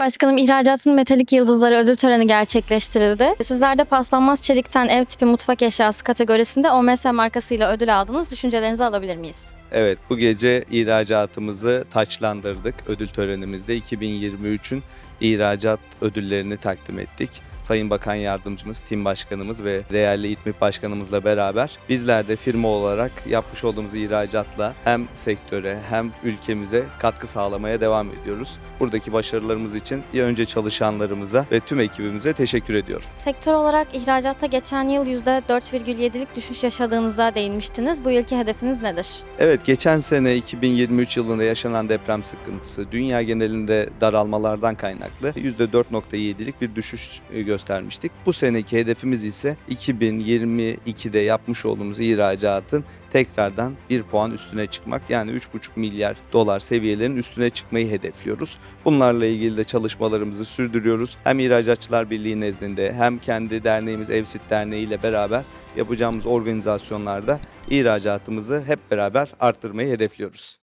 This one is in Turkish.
Başkanım ihracatın metalik yıldızları ödül töreni gerçekleştirildi. Sizler de paslanmaz çelikten ev tipi mutfak eşyası kategorisinde OMS markasıyla ödül aldınız. Düşüncelerinizi alabilir miyiz? Evet, bu gece ihracatımızı taçlandırdık. Ödül törenimizde 2023'ün ihracat ödüllerini takdim ettik. Sayın Bakan Yardımcımız, Tim Başkanımız ve değerli İTMİ Başkanımızla beraber bizler de firma olarak yapmış olduğumuz ihracatla hem sektöre hem ülkemize katkı sağlamaya devam ediyoruz. Buradaki başarılarımız için bir önce çalışanlarımıza ve tüm ekibimize teşekkür ediyorum. Sektör olarak ihracatta geçen yıl %4,7'lik düşüş yaşadığınıza değinmiştiniz. Bu yılki hedefiniz nedir? Evet, geçen sene 2023 yılında yaşanan deprem sıkıntısı dünya genelinde daralmalardan kaynaklı %4.7'lik bir düşüş göstermiştik. Bu seneki hedefimiz ise 2022'de yapmış olduğumuz ihracatın tekrardan bir puan üstüne çıkmak. Yani 3,5 milyar dolar seviyelerin üstüne çıkmayı hedefliyoruz. Bunlarla ilgili de çalışmalarımızı sürdürüyoruz. Hem İhracatçılar Birliği nezdinde hem kendi derneğimiz Evsit Derneği ile beraber yapacağımız organizasyonlarda ihracatımızı hep beraber arttırmayı hedefliyoruz.